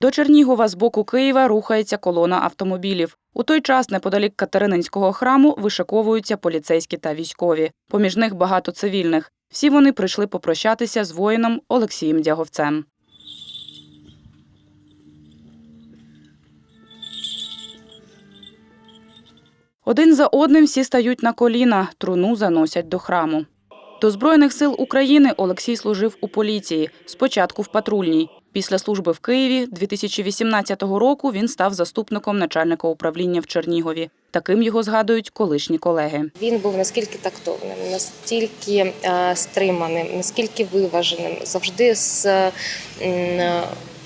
До Чернігова з боку Києва рухається колона автомобілів. У той час неподалік Катерининського храму вишиковуються поліцейські та військові. Поміж них багато цивільних. Всі вони прийшли попрощатися з воїном Олексієм Дяговцем. Один за одним всі стають на коліна, труну заносять до храму. До Збройних сил України Олексій служив у поліції, спочатку в патрульній. Після служби в Києві 2018 року він став заступником начальника управління в Чернігові. Таким його згадують колишні колеги. Він був наскільки тактовним, настільки е, стриманим, наскільки виваженим, завжди з, е,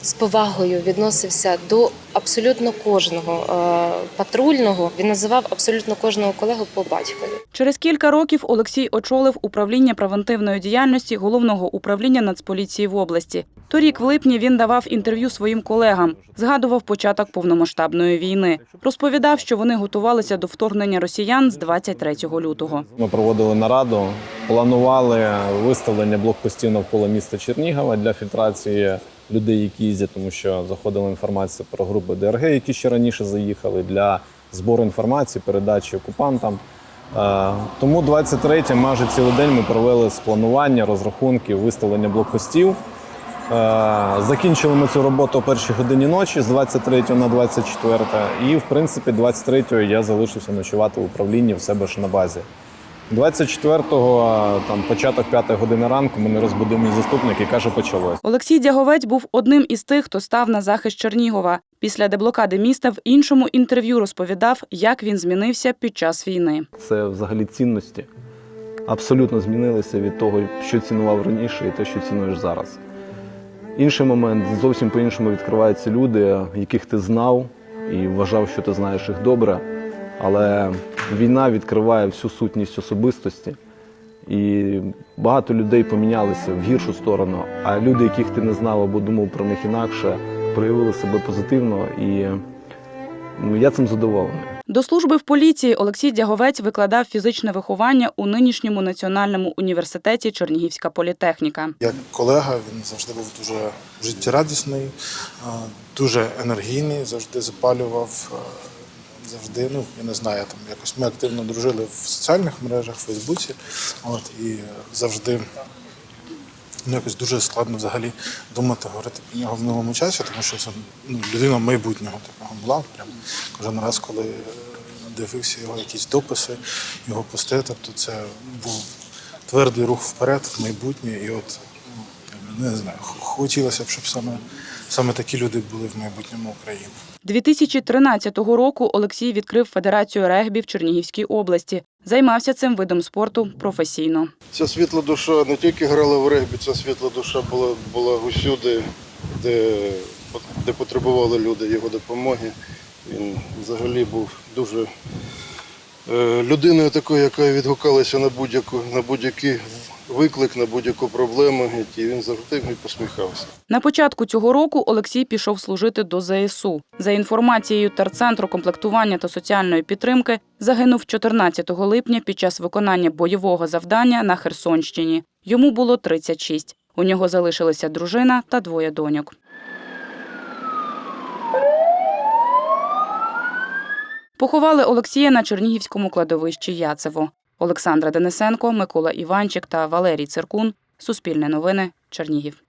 з повагою відносився до абсолютно кожного е, патрульного. Він називав абсолютно кожного колегу по батькові. Через кілька років Олексій очолив управління превентивної діяльності головного управління Нацполіції в області. Торік, в липні, він давав інтерв'ю своїм колегам, згадував початок повномасштабної війни. Розповідав, що вони готувалися до вторгнення росіян з 23 лютого. Ми проводили нараду, планували виставлення блокпостів навколо міста Чернігова для фільтрації людей, які їздять, тому що заходила інформація про групи ДРГ, які ще раніше заїхали для збору інформації, передачі окупантам. Е, Тому 23 майже цілий день ми провели з планування, розрахунків, виставлення блокпостів. Е, Закінчили ми цю роботу о першій годині ночі з 23 на 24. І, в принципі, 23 я залишився ночувати в управлінні в себе ж на базі. 24-го, там початок 5 години ранку, мене розбудив мій заступник і каже, почалось. Олексій Дяговець був одним із тих, хто став на захист Чернігова. Після деблокади міста в іншому інтерв'ю розповідав, як він змінився під час війни. Це взагалі цінності абсолютно змінилися від того, що цінував раніше, і те, що цінуєш зараз. Інший момент зовсім по-іншому відкриваються люди, яких ти знав і вважав, що ти знаєш їх добре. Але війна відкриває всю сутність особистості. І багато людей помінялися в гіршу сторону, а люди, яких ти не знав або думав про них інакше, проявили себе позитивно, і ну, я цим задоволений. До служби в поліції Олексій Дяговець викладав фізичне виховання у нинішньому національному університеті Чернігівська політехніка. Як колега, він завжди був дуже життєрадісний, дуже енергійний, завжди запалював, завжди, ну я не знаю, там якось ми активно дружили в соціальних мережах, в Фейсбуці. От і завжди ну, якось дуже складно взагалі думати, говорити про нього в новому часі, тому що це ну, людина майбутнього такого була. Прям кожен раз, коли дивився його якісь дописи, його пости, тобто це був твердий рух вперед, в майбутнє. І от ну, не знаю, хотілося б, щоб саме, саме такі люди були в майбутньому України. 2013 року Олексій відкрив Федерацію регбі в Чернігівській області. Займався цим видом спорту професійно. Ця світла душа не тільки грала в регбі, ця світла душа була, була усюди, де, де потребували люди його допомоги. Він взагалі був дуже е, людиною такою, яка відгукалася на будь-яку на будь-який виклик, на будь-яку проблему. І він завжди посміхався. На початку цього року Олексій пішов служити до ЗСУ. За інформацією Терцентру комплектування та соціальної підтримки, загинув 14 липня під час виконання бойового завдання на Херсонщині. Йому було 36. У нього залишилися дружина та двоє доньок. Поховали Олексія на Чернігівському кладовищі Яцево. Олександра Денисенко, Микола Іванчик та Валерій Циркун. Суспільне новини. Чернігів.